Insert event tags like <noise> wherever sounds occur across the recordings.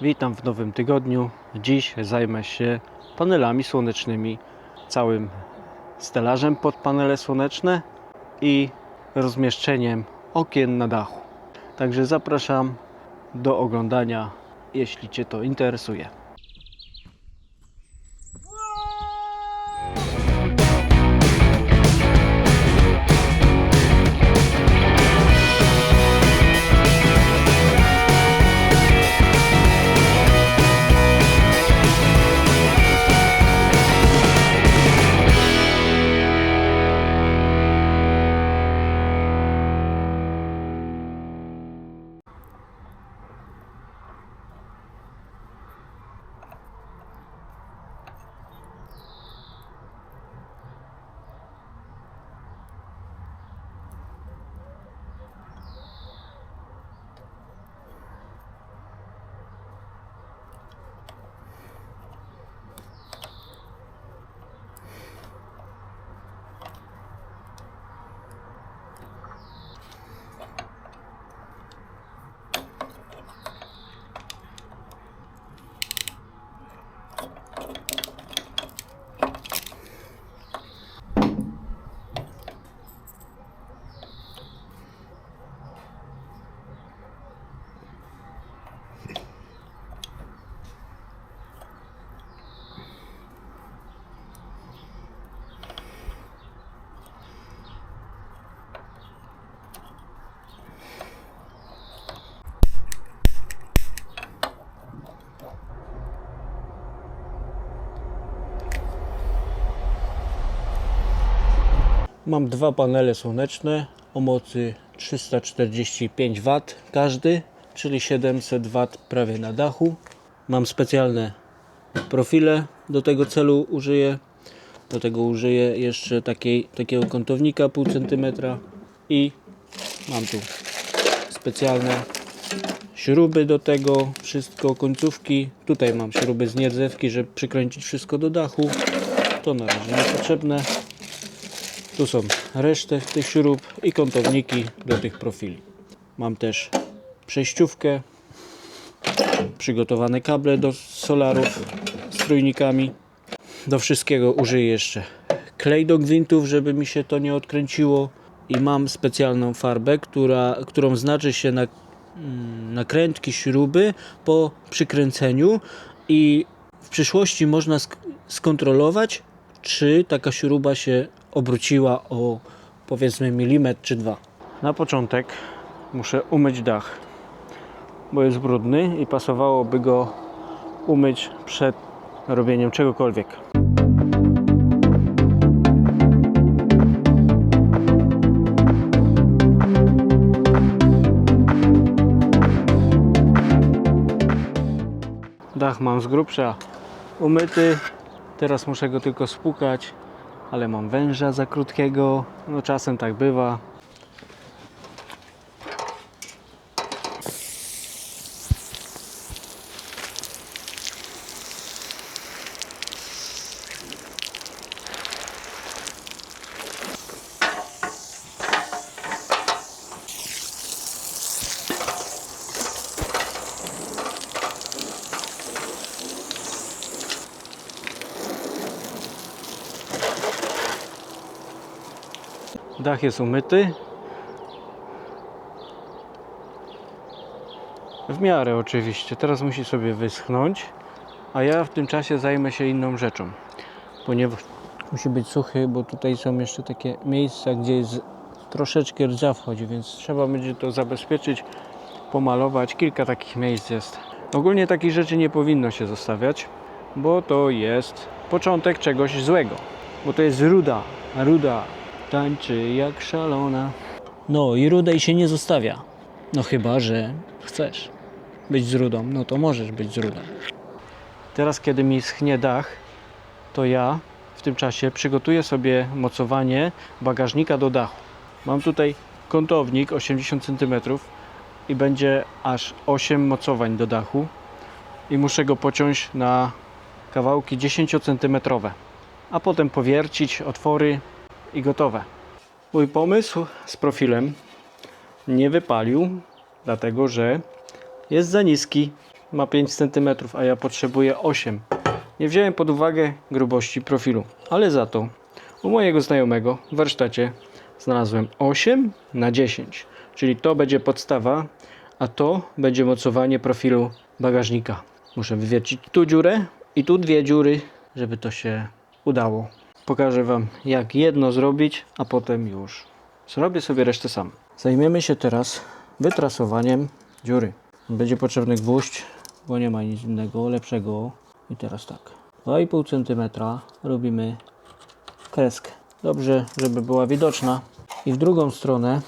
Witam w nowym tygodniu. Dziś zajmę się panelami słonecznymi, całym stelażem pod panele słoneczne i rozmieszczeniem okien na dachu. Także zapraszam do oglądania, jeśli Cię to interesuje. Mam dwa panele słoneczne o mocy 345 W każdy, czyli 700 W prawie na dachu. Mam specjalne profile do tego celu użyję. Do tego użyję jeszcze takiej, takiego kątownika pół centymetra i mam tu specjalne śruby do tego, wszystko, końcówki. Tutaj mam śruby z nierdzewki, żeby przykręcić wszystko do dachu. To na razie niepotrzebne. Tu są resztę tych śrub i kątowniki do tych profili. Mam też przejściówkę, przygotowane kable do solarów z trójnikami. Do wszystkiego użyję jeszcze klej do gwintów, żeby mi się to nie odkręciło. I mam specjalną farbę, która, którą znaczy się na mm, nakrętki śruby po przykręceniu i w przyszłości można sk- skontrolować, czy taka śruba się obróciła o powiedzmy milimetr czy dwa. Na początek muszę umyć dach, bo jest brudny i pasowałoby go umyć przed robieniem czegokolwiek. Dach mam z grubsza umyty. Teraz muszę go tylko spłukać, ale mam węża za krótkiego. No czasem tak bywa. Jest umyty. W miarę oczywiście. Teraz musi sobie wyschnąć, a ja w tym czasie zajmę się inną rzeczą. Ponieważ musi być suchy, bo tutaj są jeszcze takie miejsca, gdzie jest troszeczkę rdza wchodzi, więc trzeba będzie to zabezpieczyć, pomalować. Kilka takich miejsc jest. Ogólnie takich rzeczy nie powinno się zostawiać, bo to jest początek czegoś złego. Bo to jest ruda, ruda tańczy jak szalona. No i rudej się nie zostawia. No chyba, że chcesz być z rudą, no to możesz być z rudą. Teraz, kiedy mi schnie dach, to ja w tym czasie przygotuję sobie mocowanie bagażnika do dachu. Mam tutaj kątownik 80 cm i będzie aż 8 mocowań do dachu i muszę go pociąć na kawałki 10 cm, a potem powiercić otwory i gotowe. Mój pomysł z profilem nie wypalił, dlatego że jest za niski. ma 5 cm, a ja potrzebuję 8. Nie wziąłem pod uwagę grubości profilu, ale za to u mojego znajomego w warsztacie znalazłem 8 na 10, czyli to będzie podstawa, a to będzie mocowanie profilu bagażnika. Muszę wywiercić tu dziurę i tu dwie dziury, żeby to się udało. Pokażę Wam jak jedno zrobić, a potem już zrobię sobie resztę sam. Zajmiemy się teraz wytrasowaniem dziury. Będzie potrzebny gwóźdź, bo nie ma nic innego lepszego. I teraz tak, 2,5 cm robimy kreskę. Dobrze, żeby była widoczna. I w drugą stronę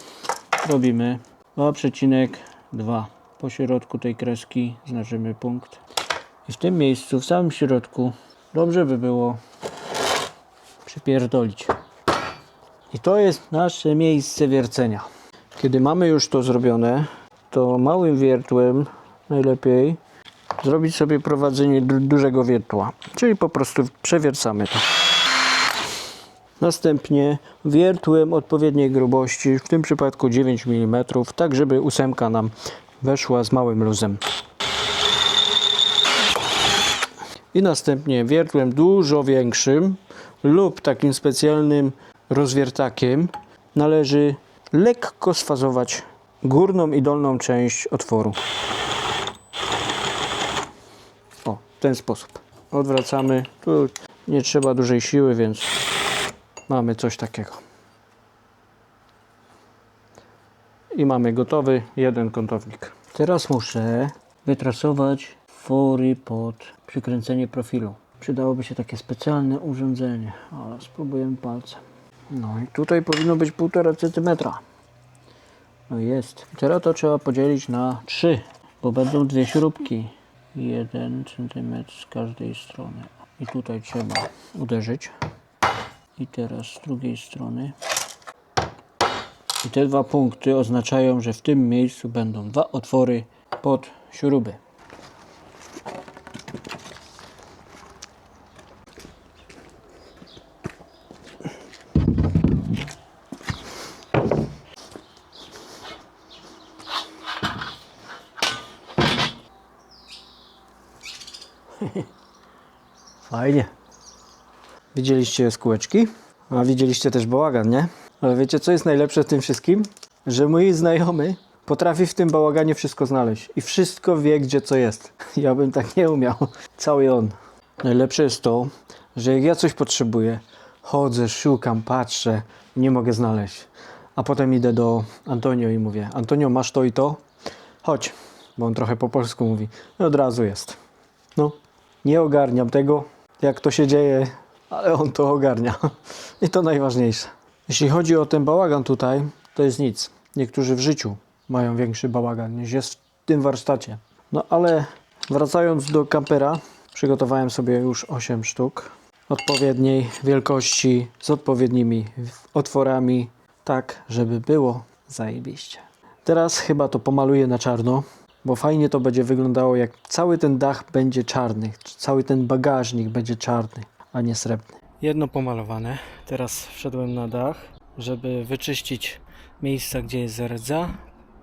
robimy 2,2. Po środku tej kreski znaczymy punkt. I w tym miejscu, w samym środku, dobrze by było przypierdolić. I to jest nasze miejsce wiercenia. Kiedy mamy już to zrobione, to małym wiertłem najlepiej zrobić sobie prowadzenie du- dużego wiertła. Czyli po prostu przewiercamy to. Następnie wiertłem odpowiedniej grubości, w tym przypadku 9 mm, tak żeby ósemka nam weszła z małym luzem. I następnie wiertłem dużo większym lub takim specjalnym rozwiertakiem należy lekko sfazować górną i dolną część otworu. O, w ten sposób. Odwracamy. Tu nie trzeba dużej siły, więc mamy coś takiego. I mamy gotowy jeden kątownik. Teraz muszę wytrasować fory pod przykręcenie profilu. Przydałoby się takie specjalne urządzenie, ale spróbujemy palcem. No i tutaj powinno być 1,5 cm. No jest. Teraz to trzeba podzielić na 3, bo będą dwie śrubki. 1 cm z każdej strony. I tutaj trzeba uderzyć. I teraz z drugiej strony. I te dwa punkty oznaczają, że w tym miejscu będą dwa otwory pod śruby. Fajnie. Widzieliście skółeczki, a widzieliście też bałagan, nie? Ale wiecie, co jest najlepsze w tym wszystkim? Że mój znajomy potrafi w tym bałaganie wszystko znaleźć i wszystko wie, gdzie co jest. <laughs> Ja bym tak nie umiał. Cały on. Najlepsze jest to, że jak ja coś potrzebuję, chodzę, szukam, patrzę, nie mogę znaleźć. A potem idę do Antonio i mówię: Antonio, masz to i to? Chodź, bo on trochę po polsku mówi. I od razu jest. No, nie ogarniam tego, jak to się dzieje, ale on to ogarnia. I to najważniejsze. Jeśli chodzi o ten bałagan tutaj, to jest nic. Niektórzy w życiu mają większy bałagan niż jest w tym warsztacie. No ale wracając do kampera, przygotowałem sobie już 8 sztuk odpowiedniej wielkości, z odpowiednimi otworami, tak żeby było zajebiście. Teraz chyba to pomaluję na czarno, bo fajnie to będzie wyglądało, jak cały ten dach będzie czarny, cały ten bagażnik będzie czarny, a nie srebrny. Jedno pomalowane. Teraz wszedłem na dach, żeby wyczyścić miejsca, gdzie jest rdza,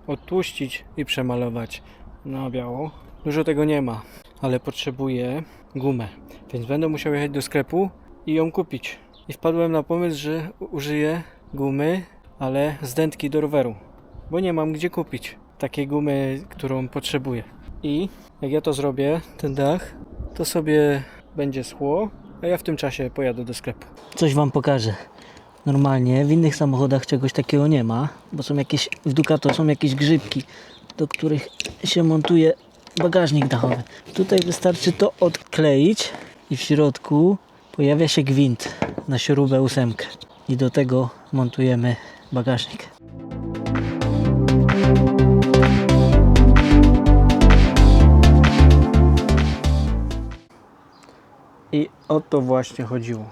odtłuścić i przemalować na biało. Dużo tego nie ma, ale potrzebuję gumę, więc będę musiał jechać do sklepu i ją kupić. I wpadłem na pomysł, że użyję gumy, ale z dętki do roweru, bo nie mam gdzie kupić takiej gumy, którą potrzebuję. I jak ja to zrobię, ten dach, to sobie będzie schło, a ja w tym czasie pojadę do sklepu. Coś Wam pokażę. Normalnie w innych samochodach czegoś takiego nie ma, bo są jakieś, w Ducato są jakieś grzybki, do których się montuje bagażnik dachowy. Tutaj wystarczy to odkleić i w środku pojawia się gwint na śrubę ósemkę. I do tego montujemy bagażnik. O to właśnie chodziło.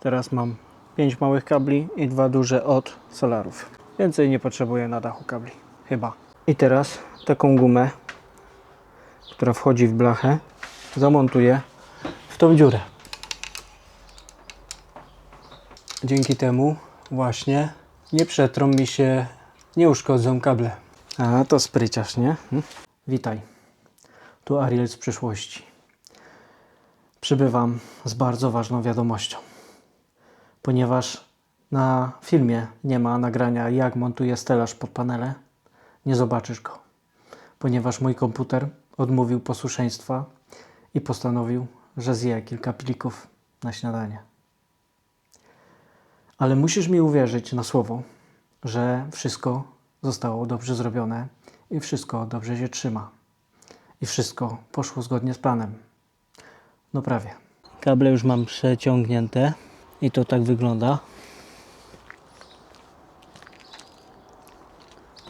Teraz mam 5 małych kabli i dwa duże od solarów. Więcej nie potrzebuję na dachu kabli. Chyba. I teraz taką gumę, która wchodzi w blachę, zamontuję w tą dziurę. Dzięki temu właśnie nie przetrą mi się, nie uszkodzą kable. A to spryciarz, nie? Hm? Witaj. Tu Ariel z przyszłości. Przybywam z bardzo ważną wiadomością, ponieważ na filmie nie ma nagrania, jak montuję stelaż pod panele. Nie zobaczysz go, ponieważ mój komputer odmówił posłuszeństwa i postanowił, że zje kilka plików na śniadanie. Ale musisz mi uwierzyć na słowo, że wszystko zostało dobrze zrobione i wszystko dobrze się trzyma. I wszystko poszło zgodnie z planem. No prawie. Kable już mam przeciągnięte i to tak wygląda.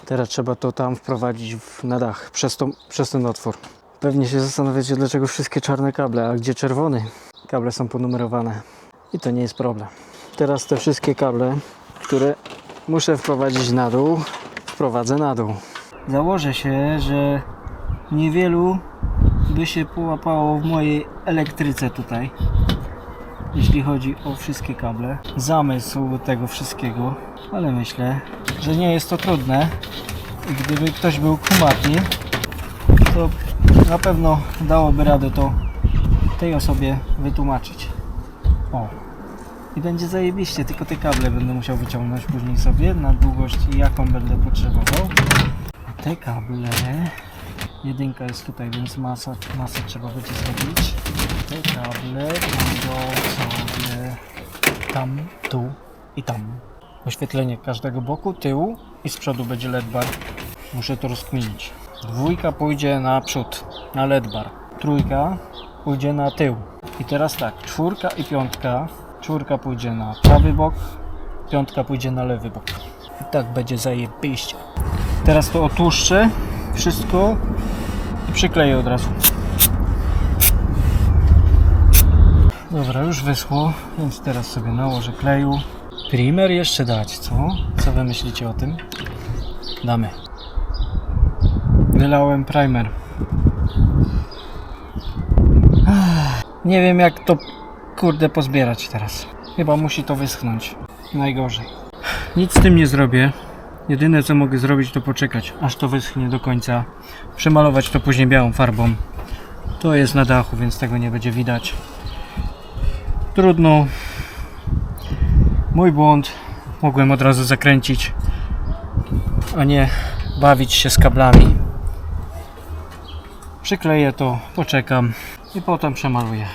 Teraz trzeba to tam wprowadzić w, na dach, przez, przez ten otwór. Pewnie się zastanawiacie, dlaczego wszystkie czarne kable, a gdzie czerwony? Kable są ponumerowane i to nie jest problem. Teraz te wszystkie kable, które muszę wprowadzić na dół, wprowadzę na dół. Założę się, że niewielu by się połapało w mojej elektryce tutaj, jeśli chodzi o wszystkie kable. Zamysł tego wszystkiego, ale myślę, że nie jest to trudne. I gdyby ktoś był kumatny, to na pewno dałoby radę to tej osobie wytłumaczyć. O, i będzie zajebiście, tylko te kable będę musiał wyciągnąć później sobie na długość jaką będę potrzebował. Te kable, jedynka jest tutaj, więc masa, masę trzeba będzie zrobić. Te kable będą sobie tam, tu i tam. Oświetlenie każdego boku, tyłu i z przodu będzie LED bar. Muszę to rozkminić. Dwójka pójdzie na przód, na LED bar. Trójka pójdzie na tył. I teraz tak, czwórka i piątka. Czwórka pójdzie na prawy bok, piątka pójdzie na lewy bok. I tak będzie zajebiście. Teraz to otłuszczę wszystko przykleję od razu. Dobra, już wyschło, więc teraz sobie nałożę kleju. Primer jeszcze dać, co? Co wy myślicie o tym? Damy. Wylałem primer. Nie wiem jak to kurde pozbierać teraz. Chyba musi to wyschnąć. Najgorzej. Nic z tym nie zrobię. Jedyne co mogę zrobić to poczekać aż to wyschnie do końca. Przemalować to później białą farbą. To jest na dachu, więc tego nie będzie widać. Trudno. Mój błąd. Mogłem od razu zakręcić, a nie bawić się z kablami. Przykleję to, poczekam i potem przemaluję.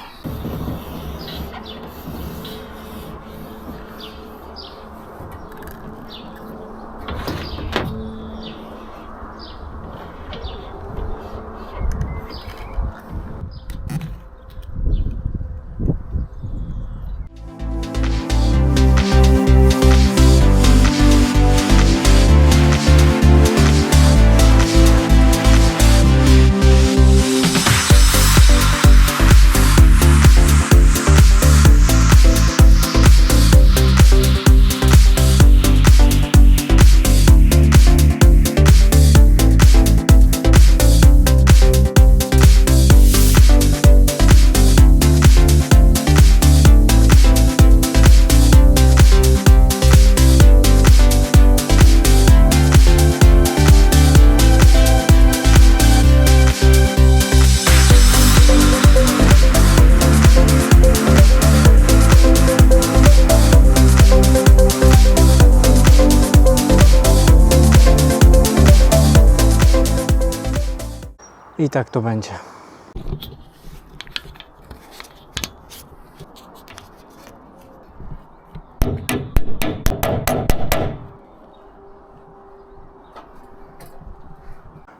I tak to będzie.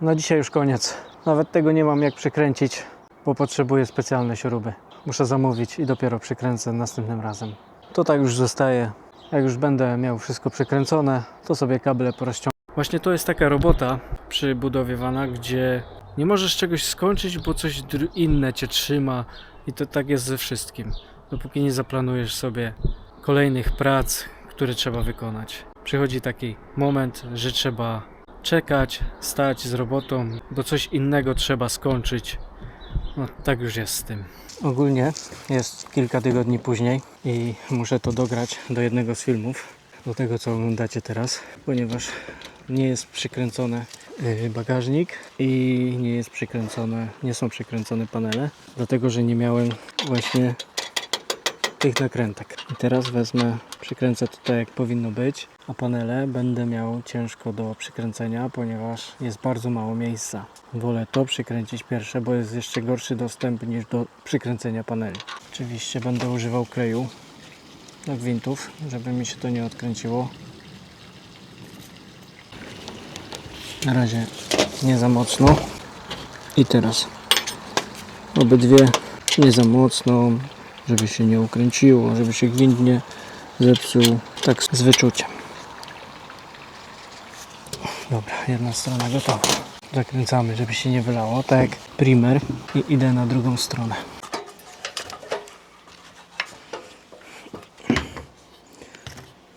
Na dzisiaj już koniec. Nawet tego nie mam jak przykręcić, bo potrzebuję specjalne śruby. Muszę zamówić i dopiero przykręcę następnym razem. To tak już zostaje. Jak już będę miał wszystko przykręcone, to sobie kable porozciągam. Właśnie to jest taka robota przy budowie wana, gdzie nie możesz czegoś skończyć, bo coś inne cię trzyma i to tak jest ze wszystkim. Dopóki nie zaplanujesz sobie kolejnych prac, które trzeba wykonać. Przychodzi taki moment, że trzeba czekać, stać z robotą, bo coś innego trzeba skończyć. No tak już jest z tym. Ogólnie jest kilka tygodni później i muszę to dograć do jednego z filmów, do tego co oglądacie teraz, ponieważ nie jest przykręcone bagażnik i nie jest przykręcone, nie są przykręcone panele, dlatego że nie miałem właśnie tych nakrętek. I teraz wezmę, przykręcę tutaj jak powinno być, a panele będę miał ciężko do przykręcenia, ponieważ jest bardzo mało miejsca. Wolę to przykręcić pierwsze, bo jest jeszcze gorszy dostęp niż do przykręcenia paneli. Oczywiście będę używał kleju do gwintów, żeby mi się to nie odkręciło. Na razie nie za mocno. I teraz obydwie nie za mocno, żeby się nie ukręciło, żeby się gwint nie zepsuł. Tak z wyczuciem. Dobra, jedna strona gotowa. Zakręcamy, żeby się nie wylało, tak primer i idę na drugą stronę.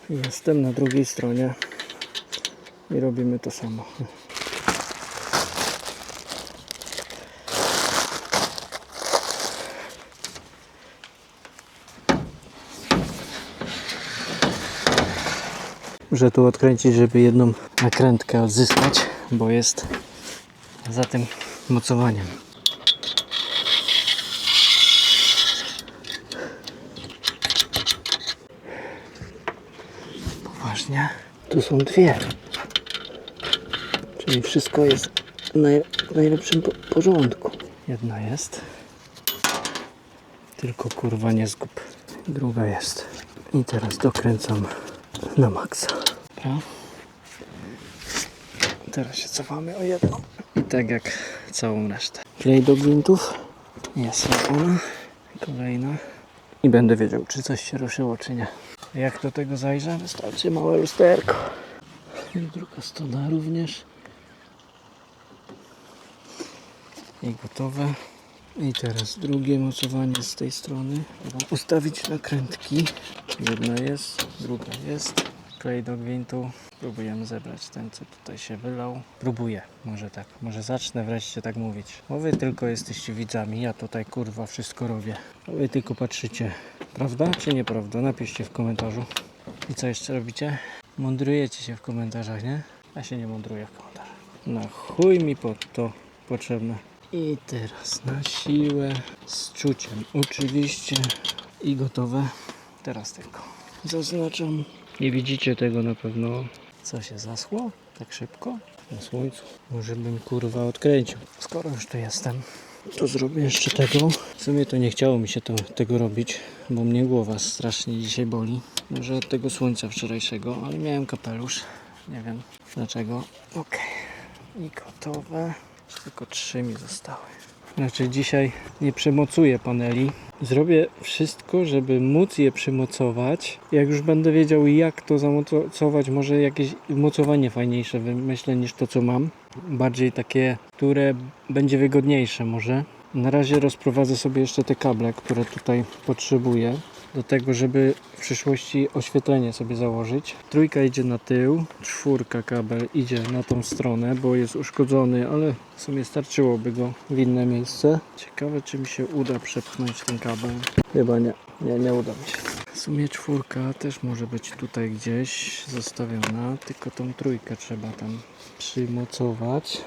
Jestem na drugiej stronie i robimy to samo. Muszę tu odkręcić, żeby jedną nakrętkę odzyskać, bo jest za tym mocowaniem. Poważnie. Tu są dwie. Czyli wszystko jest w naj, w najlepszym po, porządku. Jedna jest. Tylko kurwa nie zgub. Druga jest. I teraz dokręcam na maksa. Dobra. Teraz się cofamy o jedną. I tak jak całą resztę. Klej do gwintów. Jest ona. Kolejna. I będę wiedział, czy coś się ruszyło, czy nie. Jak do tego zajrzę? Wystarczy małe lusterko. I druga strona również. I gotowe. I teraz drugie mocowanie z tej strony. Trzeba ustawić nakrętki. Jedna jest, druga jest. Klej do gwintu. Próbujemy zebrać ten, co tutaj się wylał. Próbuję, może tak. Może zacznę wreszcie tak mówić. Bo wy tylko jesteście widzami. Ja tutaj kurwa wszystko robię. A wy tylko patrzycie. Prawda czy nieprawda? Napiszcie w komentarzu. I co jeszcze robicie? Mądrujecie się w komentarzach, nie? Ja się nie mądruję w komentarzach. Na chuj mi po to potrzebne. I teraz na siłę, z czuciem oczywiście i gotowe. Teraz tylko zaznaczam. Nie widzicie tego na pewno. Co się zaschło? Tak szybko? Na słońcu. Może bym kurwa odkręcił. Skoro już tu jestem, to zrobię jeszcze tego. W sumie to nie chciało mi się to, tego robić, bo mnie głowa strasznie dzisiaj boli. Może od tego słońca wczorajszego, ale miałem kapelusz. Nie wiem dlaczego. Ok. I gotowe. Tylko trzy mi zostały. Znaczy dzisiaj nie przemocuję paneli. Zrobię wszystko, żeby móc je przymocować. Jak już będę wiedział jak to zamocować, może jakieś mocowanie fajniejsze wymyślę niż to co mam. Bardziej takie, które będzie wygodniejsze może. Na razie rozprowadzę sobie jeszcze te kable, które tutaj potrzebuję. Do tego, żeby w przyszłości oświetlenie sobie założyć. Trójka idzie na tył, czwórka kabel idzie na tą stronę, bo jest uszkodzony, ale w sumie starczyłoby go w inne miejsce. Ciekawe, czy mi się uda przepchnąć ten kabel. Chyba nie, nie, nie uda mi się. W sumie czwórka też może być tutaj gdzieś zostawiona, tylko tą trójkę trzeba tam przymocować.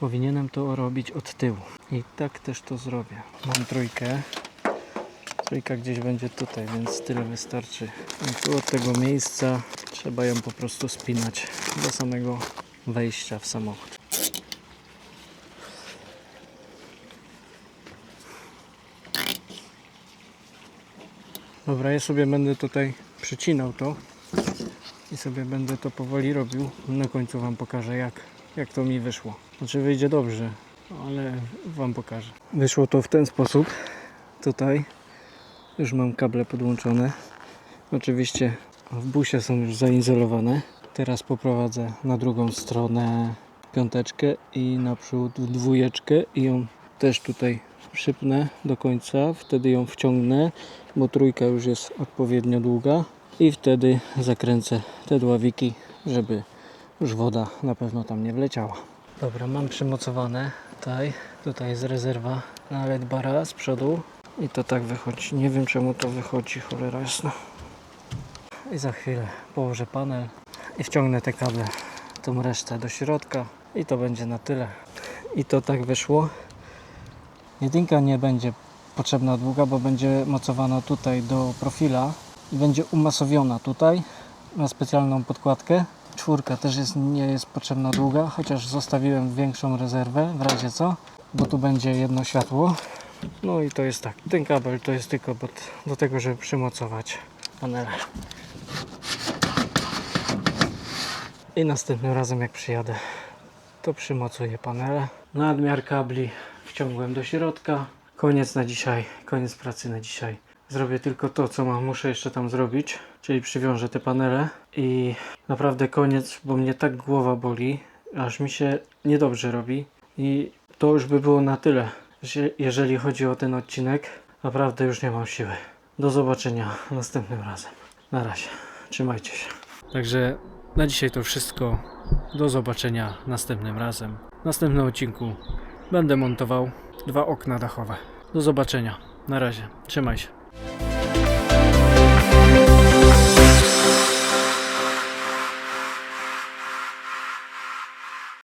Powinienem to robić od tyłu. I tak też to zrobię. Mam trójkę. Trójka gdzieś będzie tutaj, więc tyle wystarczy. I tu od tego miejsca trzeba ją po prostu spinać do samego wejścia w samochód. Dobra, ja sobie będę tutaj przycinał to i sobie będę to powoli robił. Na końcu Wam pokażę jak, jak to mi wyszło. Znaczy wyjdzie dobrze, ale Wam pokażę. Wyszło to w ten sposób. Tutaj już mam kable podłączone. Oczywiście w busie są już zaizolowane. Teraz poprowadzę na drugą stronę piąteczkę i naprzód dwójeczkę i ją też tutaj przypnę do końca. Wtedy ją wciągnę, bo trójka już jest odpowiednio długa i wtedy zakręcę te dławiki, żeby już woda na pewno tam nie wleciała. Dobra, mam przymocowane tutaj. Tutaj jest rezerwa na LED bara z przodu. I to tak wychodzi. Nie wiem czemu to wychodzi, cholera jasna. I za chwilę położę panel i wciągnę te kable, tą resztę do środka I to będzie na tyle. I to tak wyszło. Jedynka nie będzie potrzebna długa, bo będzie mocowana tutaj do profila i będzie umasowiona tutaj na specjalną podkładkę. Czwórka też jest, nie jest potrzebna długa, chociaż zostawiłem większą rezerwę w razie co, bo tu będzie jedno światło. No i to jest tak. Ten kabel to jest tylko do tego, żeby przymocować panele. I następnym razem jak przyjadę, to przymocuję panele. Nadmiar kabli wciągłem do środka. Koniec na dzisiaj, koniec pracy na dzisiaj. Zrobię tylko to, co mam, muszę jeszcze tam zrobić, czyli przywiążę te panele i naprawdę koniec, bo mnie tak głowa boli, aż mi się niedobrze robi i to już by było na tyle, jeżeli chodzi o ten odcinek. Naprawdę już nie mam siły. Do zobaczenia następnym razem. Na razie. Trzymajcie się. Także na dzisiaj to wszystko. Do zobaczenia następnym razem. W następnym odcinku będę montował dwa okna dachowe. Do zobaczenia. Na razie. Trzymaj się.